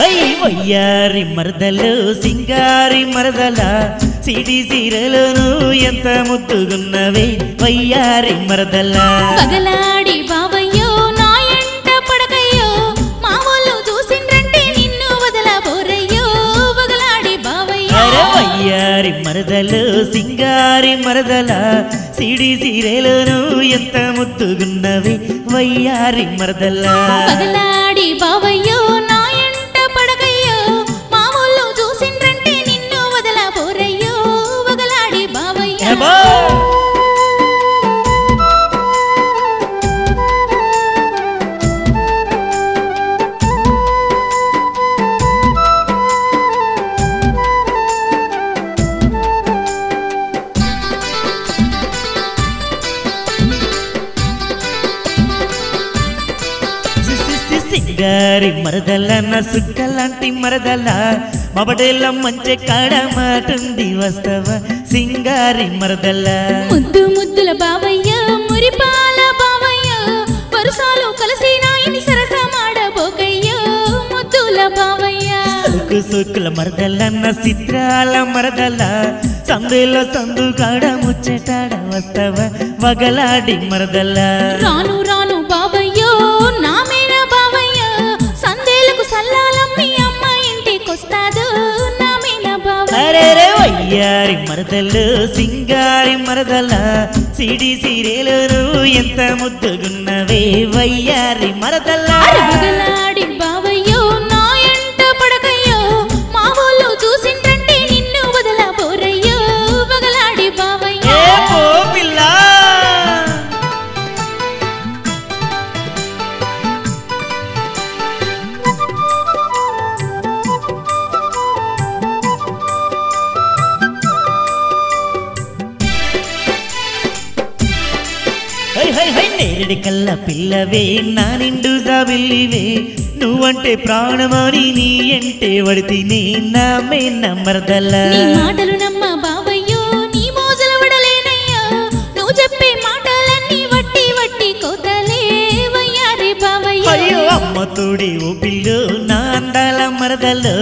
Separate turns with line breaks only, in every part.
High వయ్యారి మరదలు సింగారి మరదల సిడి సీరలను ఎంత ముద్దుగున్నవే వయ్యారి మరదల.
పగలాడి బావయ్యో నా ఎంట పడకయ్యో మా వాళ్ళు చూసిండ్రంటే నిన్ను వదలబోరయ్యో పగలాడి బావయ్యో.
అరే వయ్యారి మరదలు సింగారి మరదల సిడి సీరలను ఎంత ముద్దుగున్నవే వయ్యారి మరదల.
పగలాడి బావయ్యో
సింగారి మరదల నా సుక్కలాంటి మరదల మబడేల మంచి కాడ మాటుంది వస్తవ సింగారి మరదల.
ముద్దు ముద్దుల బావయ్య మురిపాల బావయ్య వరుసాలు కలిసి నాయని సరసమాడబోకయ్య ముద్దుల బావయ్య.
సుక్కు సుక్కుల మరదల నా చిత్రాల మరదల. సందులో సందు కాడ ముచ్చటాడ వస్తవ వగలాడి మరదల.
రాను బావయ్య
వయ్యారి మరదలు సింగారి మరదల సిడి సీరేలు ఎంత ముద్దుగున్నవే వయ్యారి మరదల. నేరడి కల్ల పిల్లవే నా నిండు జాబిల్లివే. నువ్వంటే ప్రాణమని నీ ఎంటే వడితిని నా మే నమ్మరదల్ల.
నీ మాటలు నమ్మ బావయ్యో నీ మోజలు వడలేనయ్యో. నువ్వు చెప్పే మాటలన్నీ వట్టి వట్టి కోతలే వయ్యారి బావయ్యో
అయ్యో అమ్మ తోడి ఓ పిల్లు నా అందాల మరదలు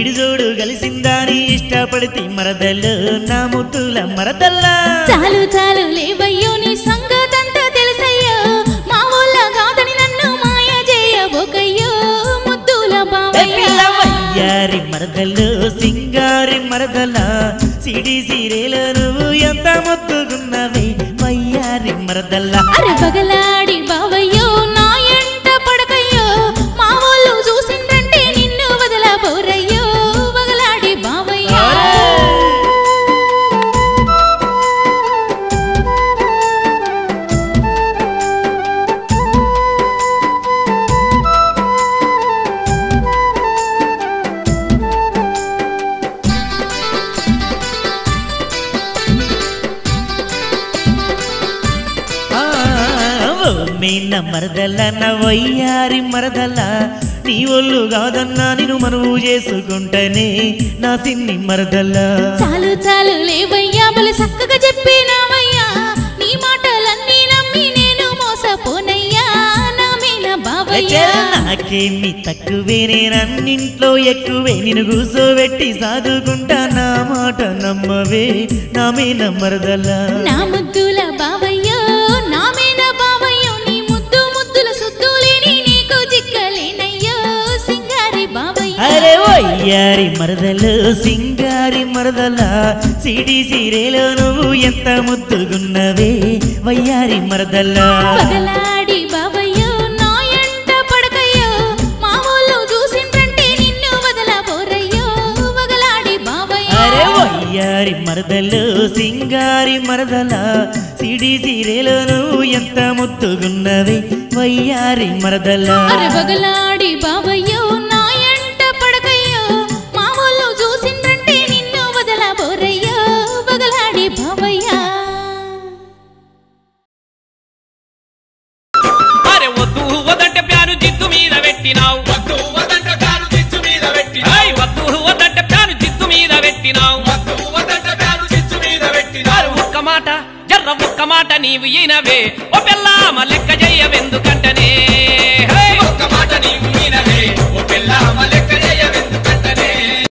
ఇడిజోడు కలిసిందాని ఇష్టపడితే మరదలు నా ముద్దుల మరదల్ల.
చాలు చాలు లేవయ్యో
సింగారి మరదలు సింగారి మరదల సిడి సీరేలు ఎంత ముద్దుగున్నవే మయ్యారి మరదల.
అరే
మీన మరదల నా వయ్యారి మరదల. నీ ఒళ్ళు కాదన్నా నేను మనవు చేసుకుంటేనే నా సిన్ని మరదల.
చాలు చాలు లేవయ్యా బలి చక్కగా చెప్పినావయ్యా. నీ మాటలన్నీ నమ్మి నేను మోసపోనయ్యా. నా మీద బావయ్యా.
నాకేమి తక్కువే నేనన్నింట్లో ఎక్కువే. నేను కూసోబెట్టి సాదుకుంటా నా మాట నమ్మవే నా మీన మరదల.
నా
వయ్యారి మరదలు సింగారి మరదల. సిడి సీరేలో నువ్వు ఎంత ముద్దుగున్నవే వయ్యారి మరదల. వయ్యారి మరదలు సింగారి మరదల. సిడి సీరేలో నువ్వు ఎంత ముద్దుగున్నవే వయ్యారి మరదల.
అరే
ఎర్ర ఒక్క
మాట నీవు ఈనవే. ఓ పెళ్ళామ లెక్క
చెయ్యవెందుకంటనే ఒక్క మాట నీవు ఈనవే. ఓ పిల్లామ లెక్క